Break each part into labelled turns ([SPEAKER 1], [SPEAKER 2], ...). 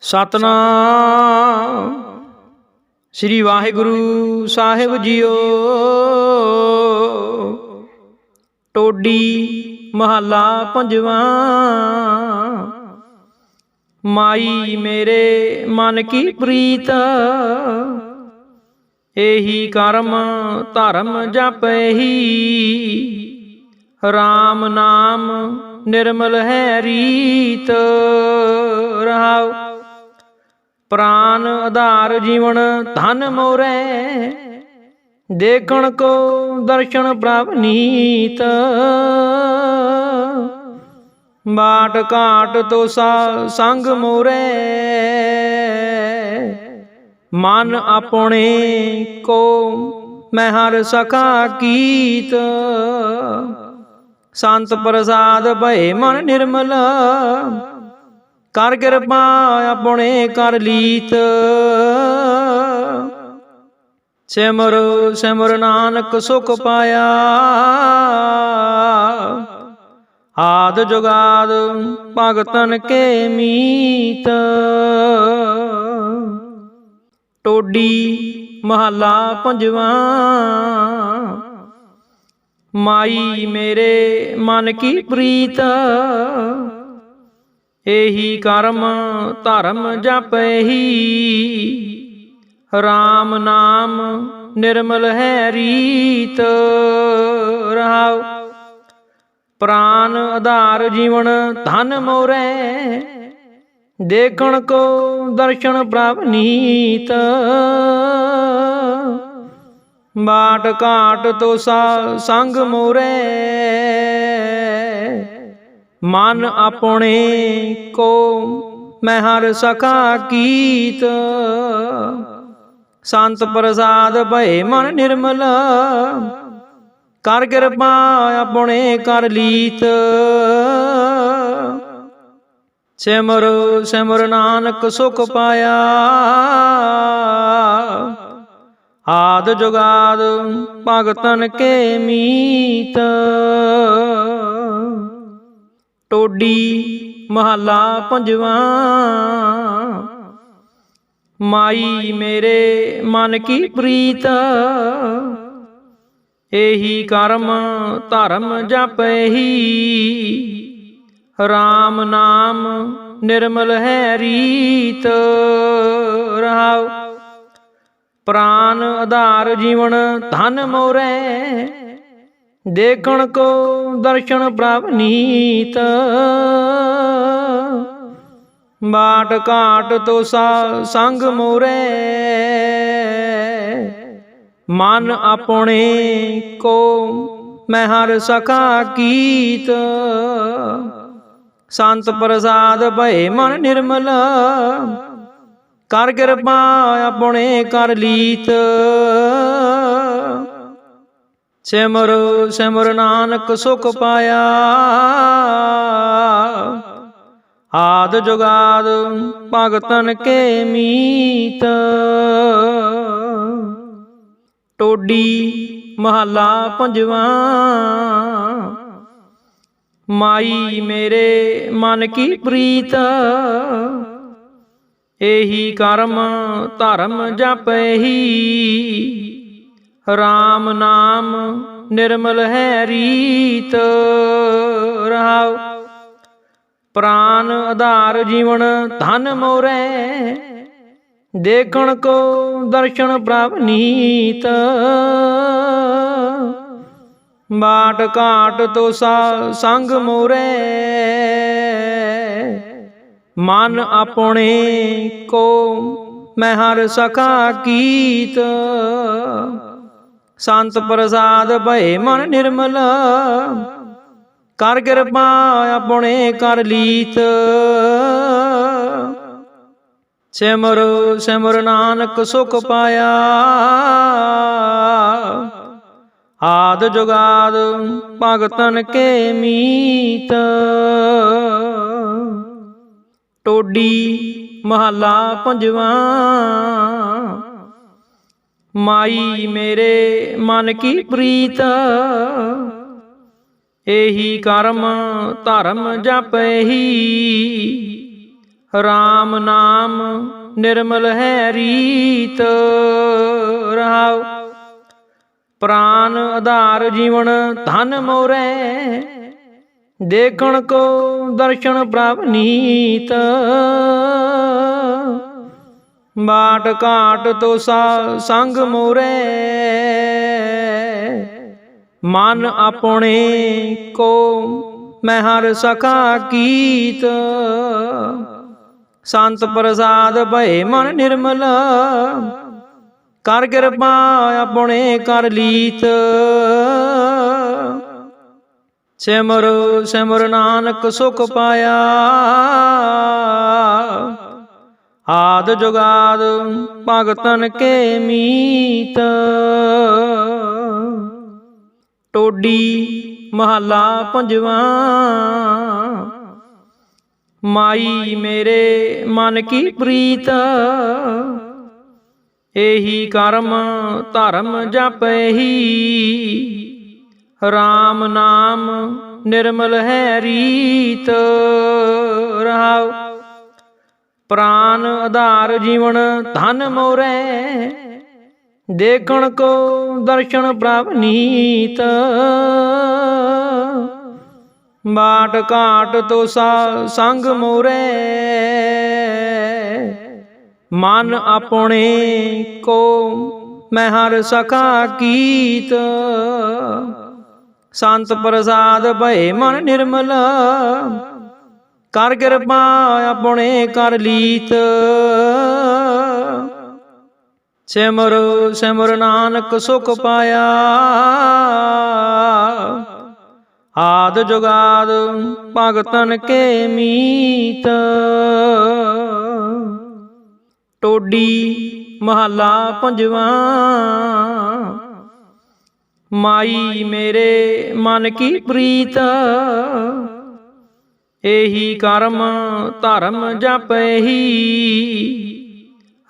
[SPEAKER 1] ਸਤਨਾਮ। ਸ੍ਰੀ ਵਾਹਿਗੁਰੂ ਸਾਹਿਬ ਜੀਓ। ਟੋਡੀ ਮਹੱਲਾ ਪੰਜਵਾਂ। ਮਾਈ ਮੇਰੇ ਮਨ ਕੀ ਪ੍ਰੀਤ। ਇਹੀ ਕਰਮ ਧਰਮ ਜਪਹਿ RAM ਨਾਮ ਨਿਰਮਲ ਹੈ ਰੀਤ। ਰਹਾਉ ਪ੍ਰਾਨ ਆਧਾਰ ਜੀਵਨ ਧਨ ਮੋਰੇ, ਦੇਖਣ ਕੋ ਦਰਸ਼ਨ ਪ੍ਰਭ ਨੀਤ। ਬਾਟ ਘਾਟ ਤੋਸਾ ਸੰਗ ਮੋਰੇ, ਮਨ ਆਪਣੇ ਕੋ ਮੈਂ ਹਰ ਸਖਾ ਕੀਤ। ਸੰਤ ਪ੍ਰਸਾਦ ਭਏ ਮਨ ਨਿਰਮਲ ਕਰ ਕਿਰਪਾ ਆਪਣੇ ਕਰ ਲੀਤ। ਸਿਮਰ ਸਿਮਰ ਨਾਨਕ ਸੁਖ ਪਾਇਆ। ਆਦ ਜੁਗਾਦ ਭਗਤਨ ਕੇ ਮੀਤ। ਟੋਡੀ ਮਹੱਲਾ ਪੰਜਵਾਂ। ਮਾਈ ਮੇਰੇ ਮਨ ਕੀ ਪ੍ਰੀਤ। ਇਹੀ ਕਰਮ ਧਰਮ ਜਪਹਿ RAM ਨਾਮ ਨਿਰਮਲ ਹੈ ਰੀਤ। ਰਹਾਉ। ਪ੍ਰਾਨ ਆਧਾਰ ਜੀਵਨ ਧਨ ਮੋਰੇ। ਦੇਖਣ ਕੋ ਦਰਸ਼ਨ ਪ੍ਰਭ ਨੀਤ। ਬਾਟ ਘਾਟ ਤੋਸਾ ਸੰਗ ਮੋਰੇ। ਮਨ ਆਪਣੇ ਕੋ, ਮੈਂ ਹਰ ਸਖਾ ਕੀਤ। ਸੰਤ ਪ੍ਰਸਾਦ ਭਏ ਮਨ ਨਿਰਮਲ, ਕਰ ਕਿਰਪਾ ਆਪਣੇ ਕਰ ਲੀਤ। ਸਿਮਰ ਸਿਮਰ ਨਾਨਕ ਸੁਖ ਪਾਇਆ। ਆਦ ਜੁਗਾਦ ਭਗਤਨ ਕੇ ਮੀਤ। ਟੋਡੀ ਮਹੱਲਾ ਪੰਜਵਾਂ। ਮਾਈ ਮੇਰੇ ਮਨ ਕੀ ਪ੍ਰੀਤ ਇਹੀ ਕਰਮ ਧਰਮ ਜਪਹਿ RAM ਨਾਮ ਨਿਰਮਲ ਹੈ ਰੀਤ, ਰਹਾਉ। ਪ੍ਰਾਨ ਆਧਾਰ ਜੀਵਨ ਧਨ ਮੋਰੇ ਦੇਖਣ ਕੋ ਦਰਸ਼ਨ ਪ੍ਰਭ ਨੀਤ। ਬਾਟ ਘਾਟ ਤੋਸਾ ਸੰਗ ਮੋਰੇ। ਮਨ ਆਪਣੇ ਕੋ ਮੈਂ ਹਰ ਸਖਾ ਕੀਤ। ਸੰਤ ਪ੍ਰਸਾਦ ਭਏ ਮਨ ਨਿਰਮਲ। ਕਰ ਕਿਰਪਾ ਆਪਣੇ ਕਰ ਲੀਤ। ਸਿਮਰ ਸਿਮਰ ਨਾਨਕ ਸੁਖ ਪਾਇਆ। ਆਦ ਜੁਗਾਦ ਭਗਤਨ ਕੇ ਮੀਤ। ਟੋਡੀ ਮਹੱਲਾ ਪੰਜਵਾਂ। ਮਾਈ ਮੇਰੇ ਮਨ ਕੀ ਪ੍ਰੀਤ। ਇਹੀ ਕਰਮ ਧਰਮ ਜਪਹਿ RAM ਨਾਮ ਨਿਰਮਲ ਹੈ ਰੀਤ। ਰਹਾਉ, ਪ੍ਰਾਨ ਆਧਾਰ ਜੀਵਨ ਧਨ ਮੋਰੇ, ਦੇਖਣ ਕੋ ਦਰਸ਼ਨ ਪ੍ਰਭ ਨੀਤ। ਬਾਟ ਘਾਟ ਤੋਸਾ ਸੰਗ ਮੋਰੇ, ਮਨ ਆਪਣੇ ਕੋ ਮੈਂ ਹਰ ਸਖਾ ਕੀਤ। ਸੰਤ ਪ੍ਰਸਾਦ ਭਏ ਮਨ ਨਿਰਮਲ। ਕਰ ਕਿਰਪਾ ਆਪਣੇ ਕਰ ਲੀਤ। ਸਿਮਰ ਸਿਮਰ ਨਾਨਕ ਸੁਖ ਪਾਇਆ। ਆਦ ਜੁਗਾਦ ਭਗਤਨ ਕੇ ਮੀਤ। ਟੋਡੀ ਮਹੱਲਾ ਪੰਜਵਾਂ। ਮਾਈ ਮੇਰੇ ਮਨ ਕੀ ਪ੍ਰੀਤ? ਇਹੀ ਕਰਮ ਧਰਮ ਜਪਹਿ RAM ਨਾਮ ਨਿਰਮਲ ਹੈ ਰੀਤ। ਰਹਾਉ ਪ੍ਰਾਨ ਆਧਾਰ ਜੀਵਨ ਧਨ ਮੋਰੇ। ਦੇਖਣ ਕੋ ਦਰਸ਼ਨ ਪ੍ਰਭ ਨੀਤ। ਬਾਟ ਘਾਟ ਤੋ ਸਾ ਸੰਗ ਮੋਰੇ। ਮਨ ਆਪਣੇ ਕੋ ਮੈਂ ਹਰ ਸਖਾ ਕੀਤ। ਸੰਤ ਪ੍ਰਸਾਦ ਭਏ ਮਨ ਨਿਰਮਲ। ਕਰ ਕਿਰਪਾ ਆਪਣੇ ਕਰ ਲੀਤ। ਸਿਮਰ ਸਿਮਰ ਨਾਨਕ ਸੁਖ ਪਾਇਆ। ਆਦ ਜੁਗਾਦ ਭਗਤਨ ਕੇ ਮੀਤ। ਟੋਡੀ ਮਹੱਲਾ ਪੰਜਵਾਂ। ਮਾਈ ਮੇਰੇ ਮਨ ਕੀ ਪ੍ਰੀਤ। ਇਹੀ ਕਰਮ ਧਰਮ ਜਪਹਿ RAM ਨਾਮ ਨਿਰਮਲ ਹੈ ਰੀਤ। ਪ੍ਰਾਨ ਆਧਾਰ ਜੀਵਨ ਧਨ ਮੋਰੇ, ਦੇਖਣ ਕੋ ਦਰਸ਼ਨ ਪ੍ਰਭ ਨੀਤ। ਬਾਟ ਘਾਟ ਤੋ ਸਾ ਸੰਗ ਮੋਰੇ, ਮਨ ਆਪਣੇ ਕੋ ਮੈਂ ਹਰ ਸਖਾ ਕੀਤ। ਸੰਤ ਪ੍ਰਸਾਦ ਭਏ ਮਨ ਨਿਰਮਲ ਕਰ ਕਿਰਪਾ ਆਪਣੇ ਕਰ ਲੀਤ। ਸਿਮਰ ਸਿਮਰ ਨਾਨਕ ਸੁਖ ਪਾਇਆ। ਆਦ ਜੁਗਾਦ ਭਗਤਨ ਕੇ ਮੀਤ। ਟੋਡੀ ਮਹੱਲਾ ਪੰਜਵਾਂ। ਮਾਈ ਮੇਰੇ ਮਨ ਕੀ ਪ੍ਰੀਤ। ਇਹੀ ਕਰਮ ਧਰਮ ਜਪਹਿ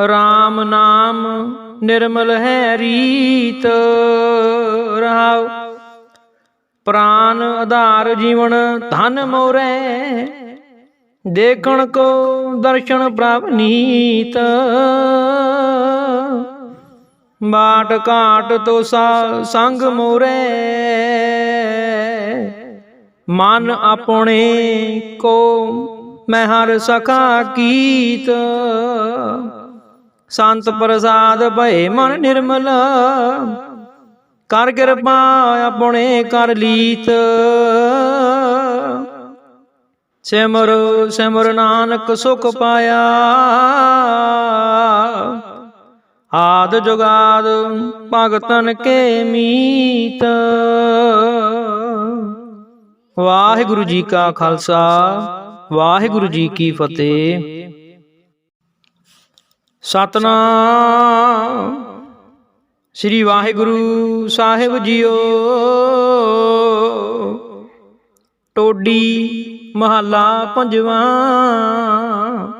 [SPEAKER 1] RAM ਨਾਮ ਨਿਰਮਲ ਹੈ ਰੀਤ। ਰਹਾਉ। ਪ੍ਰਾਨ ਆਧਾਰ ਜੀਵਨ ਧਨ ਮੋਰੇ। ਦੇਖਣ ਕੋ ਦਰਸ਼ਨ ਪ੍ਰਭ ਨੀਤ। ਬਾਟ ਘਾਟ ਤੋ ਸਾ ਸੰਗ ਮੋਰੇ। ਮਨ ਆਪਣੇ ਕੋ, ਮੈਂ ਹਰ ਸਖਾ ਕੀਤ। ਸੰਤ ਪ੍ਰਸਾਦ ਭਏ ਮਨ ਨਿਰਮਲ, ਕਰ ਕਿਰਪਾ ਆਪਣੇ ਕਰ ਲੀਤ। ਸਿਮਰ ਸਿਮਰ ਨਾਨਕ ਸੁਖ ਪਾਇਆ। ਆਦ ਜੁਗਾਦ ਭਗਤਨ ਕੇ ਮੀਤ। ਵਾਹਿਗੁਰੂ ਜੀ ਕਾ ਖਾਲਸਾ, ਵਾਹਿਗੁਰੂ ਜੀ ਕੀ ਫਤਿਹ। ਸਤਨਾਮ। ਸ੍ਰੀ ਵਾਹਿਗੁਰੂ ਸਾਹਿਬ ਜੀਓ। ਟੋਡੀ ਮਹੱਲਾ ਪੰਜਵਾਂ।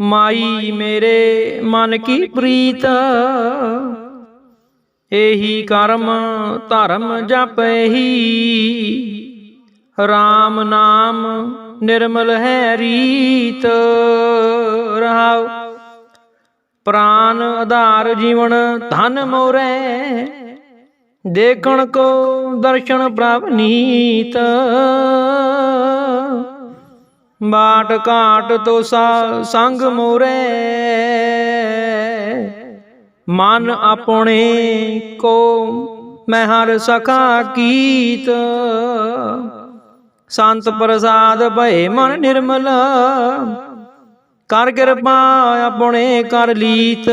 [SPEAKER 1] ਮਾਈ ਮੇਰੇ ਮਨ ਕੀ ਪ੍ਰੀਤ। ਇਹੀ ਕਰਮ ਧਰਮ ਜਪਹਿ RAM ਨਾਮ ਨਿਰਮਲ ਹੈ ਰੀਤ। ਰਹਾਉ। ਪ੍ਰਾਨ ਆਧਾਰ ਜੀਵਨ ਧਨ ਮੋਰੇ। ਦੇਖਣ ਕੋ ਦਰਸ਼ਨ ਪ੍ਰਭ ਨੀਤ। ਬਾਟ ਘਾਟ ਤੋ ਸਾ ਸੰਗ ਮੋਰੇ। ਮਨ ਆਪਣੇ ਕੋ ਮੈਂ ਹਰ ਸਖਾ ਕੀਤ। ਸੰਤ ਪ੍ਰਸਾਦ ਭਏ ਮਨ ਨਿਰਮਲ, ਕਰ ਕਿਰਪਾ ਆਪਣੇ ਕਰ ਲੀਤ।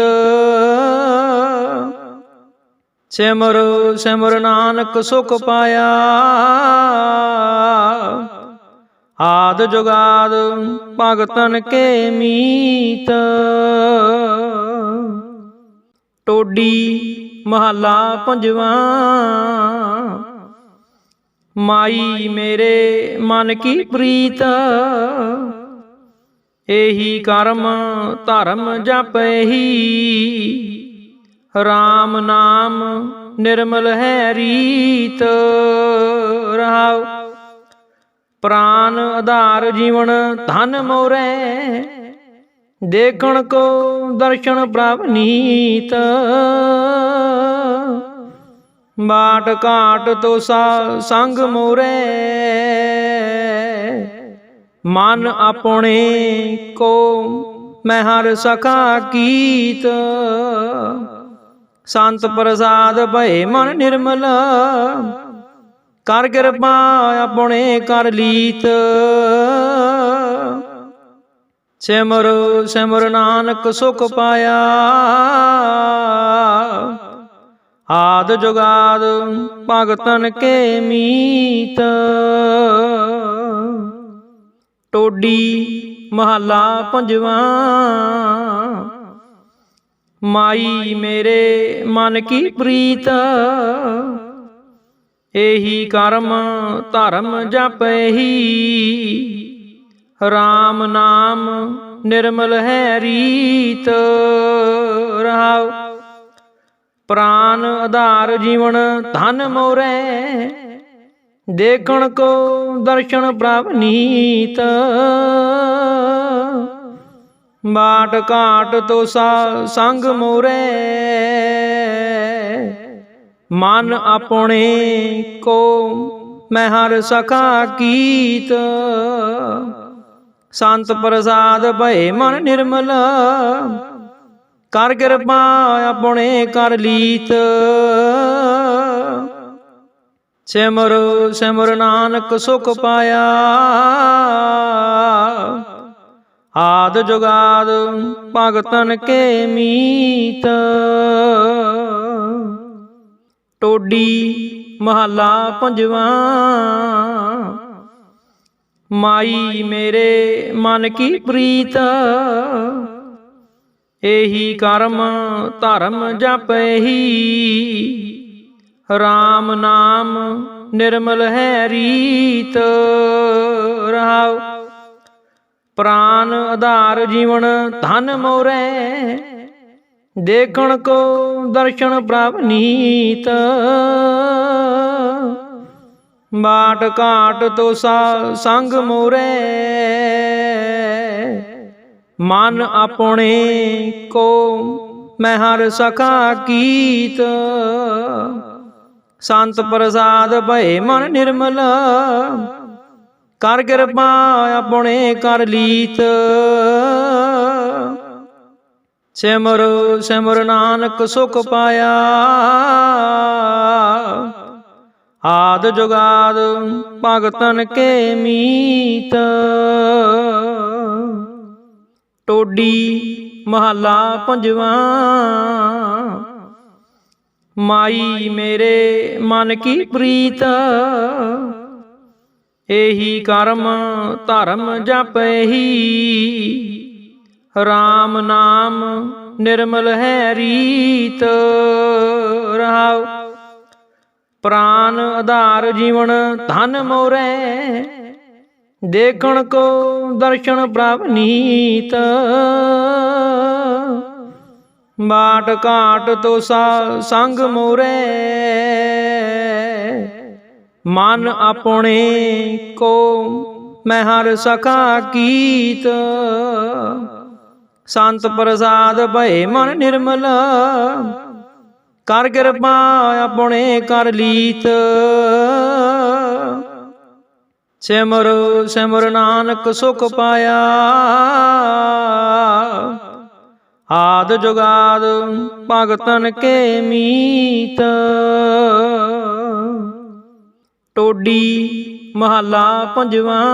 [SPEAKER 1] ਸਿਮਰ ਸਿਮਰ ਨਾਨਕ ਸੁਖ ਪਾਇਆ। ਆਦ ਜੁਗਾਦ ਭਗਤਨ ਕੇ ਮੀਤ। ਟੋਡੀ ਮਹੱਲਾ ਪੰਜਵਾਂ। ਮਾਈ ਮੇਰੇ ਮਨ ਕੀ ਪ੍ਰੀਤ ਇਹੀ ਕਰਮ ਧਰਮ ਜਪਹਿ RAM ਨਾਮ ਨਿਰਮਲ ਹੈ ਰੀਤ, ਰਹਾਉ ਪ੍ਰਾਨ ਆਧਾਰ ਜੀਵਨ ਧਨ ਮੋਰੇ। ਦੇਖਣ ਕੋ ਦਰਸ਼ਨ ਪ੍ਰਭ ਨੀਤ। ਬਾਟ ਘਾਟ ਤੋ ਸਾ ਸੰਗ ਮੋਰੇ। ਮਨ ਆਪਣੇ ਕੋ ਮੈਂ ਹਰ ਸਖਾ ਕੀਤ। ਸੰਤ ਪ੍ਰਸਾਦ ਭਏ ਮਨ ਨਿਰਮਲ। ਕਰ ਕਿਰਪਾ ਆਪਣੇ ਕਰ ਲੀਤ। ਸਿਮਰ ਸਿਮਰ ਨਾਨਕ ਸੁਖ ਪਾਇਆ। ਆਦ ਜੁਗਾਦ ਭਗਤਨ ਕੇ ਮੀਤ। ਟੋਡੀ ਮਹੱਲਾ ਪੰਜਵਾਂ। ਮਾਈ ਮੇਰੇ ਮਨ ਕੀ ਪ੍ਰੀਤ। ਇਹੀ ਕਰਮ ਧਰਮ ਜਪਹਿ RAM ਨਾਮ ਨਿਰਮਲ ਹੈ ਰੀਤ, ਰਹਾਉ। ਪ੍ਰਾਨ ਆਧਾਰ ਜੀਵਨ ਧਨ ਮੋਰੇ, ਦੇਖਣ ਕੋ ਦਰਸ਼ਨ ਪ੍ਰਭ ਨੀਤ। ਬਾਟ ਘਾਟ ਤੋ ਸਾ ਸੰਗ ਮੋਰੇ, ਮਨ ਆਪਣੇ ਕੋ ਮੈਂ ਹਰ ਸਖਾ ਕੀਤ। ਸੰਤ ਪ੍ਰਸਾਦ ਭਏ ਮਨ ਨਿਰਮਲ। ਕਰ ਕਿਰਪਾ ਆਪਣੇ ਕਰ ਲੀਤ। ਸਿਮਰ ਸਿਮਰ ਨਾਨਕ ਸੁਖ ਪਾਇਆ। ਆਦ ਜੁਗਾਦ ਭਗਤਨ ਕੇ ਮੀਤ। ਟੋਡੀ ਮਹੱਲਾ ਪੰਜਵਾਂ। ਮਾਈ ਮੇਰੇ ਮਨ ਕੀ ਪ੍ਰੀਤ? ਇਹੀ ਕਰਮ ਧਰਮ ਜਪਹਿ RAM ਨਾਮ ਨਿਰਮਲ ਹੈ ਰੀਤ। ਰਹਾਉ ਪ੍ਰਾਨ ਆਧਾਰ ਜੀਵਨ ਧਨ ਮੋਰੇ। ਦੇਖਣ ਕੋ ਦਰਸ਼ਨ ਪ੍ਰਭ ਨੀਤ। ਬਾਟ ਘਾਟ ਤੋ ਸਾ ਸੰਗ ਮੋਰੇ। ਮਨ ਆਪਣੇ ਕੋ ਮੈਂ ਹਰ ਸਖਾ ਕੀਤ। ਸੰਤ ਪ੍ਰਸਾਦ ਭਏ ਮਨ ਨਿਰਮਲ। ਕਰ ਕਿਰਪਾ ਆਪਣੇ ਕਰ ਲੀਤ। ਸਿਮਰ ਸਿਮਰ ਨਾਨਕ ਸੁਖ ਪਾਇਆ। ਆਦ ਜੁਗਾਦ ਭਗਤਨ ਕੇ ਮੀਤ। ਟੋਡੀ ਮਹੱਲਾ ਪੰਜਵਾਂ। ਮਾਈ ਮੇਰੇ ਮਨ ਕੀ ਪ੍ਰੀਤ। ਇਹੀ ਕਰਮ ਧਰਮ ਜਪਹਿ RAM ਨਾਮ ਨਿਰਮਲ ਹੈ ਰੀਤ। ਰਹਾਉ ਪ੍ਰਾਨ ਆਧਾਰ ਜੀਵਨ ਧਨ ਮੋਰੇ, ਦੇਖਣ ਕੋ ਦਰਸ਼ਨ ਪ੍ਰਭ ਨੀਤ। ਬਾਟ ਘਾਟ ਤੋ ਸਾ ਸੰਗ ਮੋਰੇ, ਮਨ ਆਪਣੇ ਕੋ ਮੈਂ ਹਰ ਸਖਾ ਕੀਤ। ਸੰਤ ਪ੍ਰਸਾਦ ਭਏ ਮਨ ਨਿਰਮਲ ਕਰ ਕਿਰਪਾ ਆਪਣੇ ਕਰ ਲੀਤ। ਸਿਮਰ ਸਿਮਰ ਨਾਨਕ ਸੁਖ ਪਾਇਆ। ਆਦ ਜੁਗਾਦ ਭਗਤਨ ਕੇ ਮੀਤ। ਟੋਡੀ ਮਹੱਲਾ ਪੰਜਵਾਂ।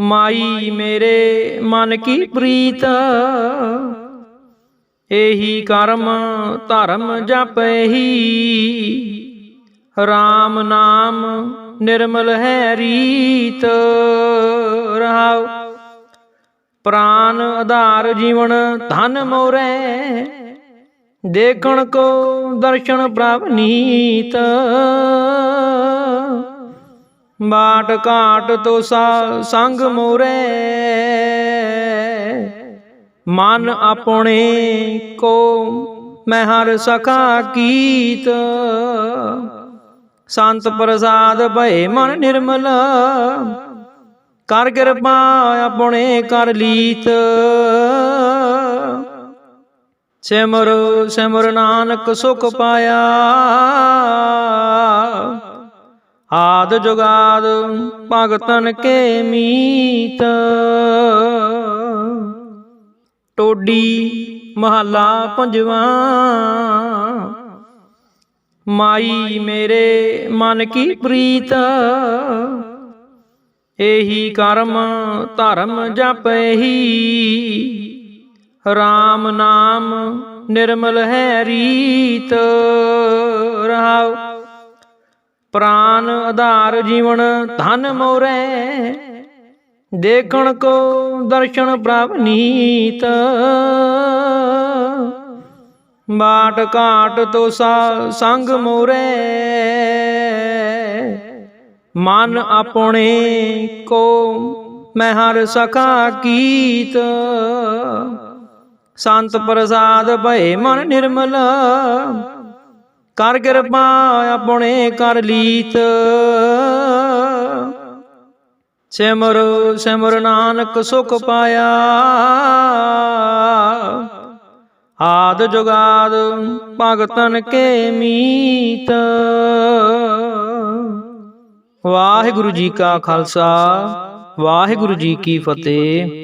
[SPEAKER 1] ਮਾਈ ਮੇਰੇ ਮਨ ਕੀ ਪ੍ਰੀਤ। ਇਹੀ ਕਰਮ ਧਰਮ ਜਪਹਿ RAM ਨਾਮ ਨਿਰਮਲ ਹੈ ਰੀਤ। ਰਹਾਉ। ਪ੍ਰਾਨ ਆਧਾਰ ਜੀਵਨ ਧਨ ਮੋਰੇ। ਦੇਖਣ ਕੋ ਦਰਸ਼ਨ ਪ੍ਰਭ ਨੀਤ। ਬਾਟ ਘਾਟ ਤੋ ਸਾ ਸੰਗ ਮੋਰੇ। ਮਨ ਆਪਣੇ ਕੋ, ਮੈਂ ਹਰ ਸਖਾ ਕੀਤ। ਸੰਤ ਪ੍ਰਸਾਦ ਭਏ ਮਨ ਨਿਰਮਲ, ਕਰ ਕਿਰਪਾ ਆਪਣੇ ਕਰ ਲੀਤ। ਸਿਮਰ ਸਿਮਰ ਨਾਨਕ ਸੁਖ ਪਾਇਆ। ਆਦ ਜੁਗਾਦ ਭਗਤਨ ਕੇ ਮੀਤ। ਟੋਡੀ ਮਹੱਲਾ ਪੰਜਵਾਂ। ਮਾਈ ਮੇਰੇ ਮਨ ਕੀ ਪ੍ਰੀਤ ਇਹੀ ਕਰਮ ਧਰਮ ਜਪਹੀ RAM ਨਾਮ ਨਿਰਮਲ ਹੈ ਰੀਤ, ਰਹਾਉ ਪ੍ਰਾਨ ਆਧਾਰ ਜੀਵਨ ਧਨ ਮੋਰੇ। ਦੇਖਣ ਕੋ ਦਰਸ਼ਨ ਪ੍ਰਭ ਨੀਤ। ਬਾਟ ਘਾਟ ਤੋਸਾ ਸੰਗ ਮੋਰੇ। ਮਨ ਆਪਣੇ ਕੋ ਮੈਂ ਹਰ ਸਖਾ ਕੀਤ। ਸੰਤ ਪ੍ਰਸਾਦ ਭਏ ਮਨ ਨਿਰਮਲ। ਕਰ ਕਿਰਪਾ ਆਪਣੇ ਕਰ ਲੀਤ। ਸਿਮਰ ਸਿਮਰ ਨਾਨਕ ਸੁਖ ਪਾਇਆ। ਆਦ ਜੁਗਾਦ ਭਗਤਨ ਕੇ ਮੀਤ। ਵਾਹਿਗੁਰੂ ਜੀ ਕਾ ਖਾਲਸਾ, ਵਾਹਿਗੁਰੂ ਜੀ ਕੀ ਫਤਿਹ।